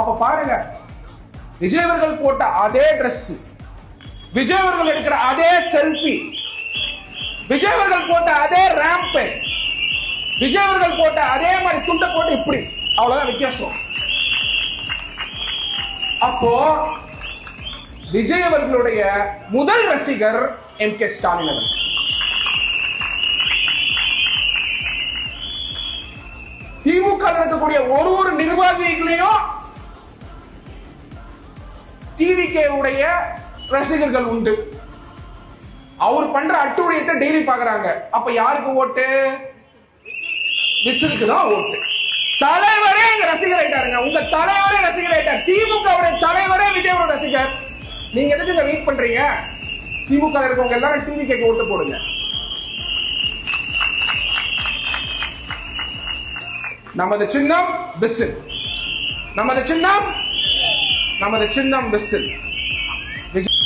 அப்ப பாருங்க. விஜய் அவர்கள் போட்ட அதே ட்ரெஸ் விஜய் அவர்கள் எடுக்கிற அதே செல்ஃபி விஜய் அவர்கள் போட்ட அதே ரேம்ப் விஜய் அவர்கள் போட்ட அதே மாதிரி துண்டை போட்டு இப்படி. அவ்வளவுதான் வித்தியாசம். அப்போ விஜய் அவர்களுடைய முதல் ரசிகர் எம் கே ஸ்டாலின் அவர்கள். திமுக இருக்கக்கூடிய ஒரு டிவிகே உடைய ரசிகர்கள் உண்டு. அவர் பண்ற அட்டுழியத்தை டெய்லி பாக்குறாங்க அப்ப யாருக்கு ஓட்டு? விசிலுக்கு தான் ஓட்டு. தலைவரே எங்க ரசிகர் ஆயிட்டாருங்க. உங்க தலைவரே ரசிகர் ஆயிட்டார். திமுக உடைய தலைவரே விஜயோட ரசிகர். நீங்க எதுக்கு இங்க வெயிட் பண்றீங்க? திமுக இருக்கவங்க எல்லாரும் டிவி கேட்க ஓட்டு போடுங்க. நமது சின்னம் விசில். நமது சின்னம் நமது சின்னம் விசில். விஜய்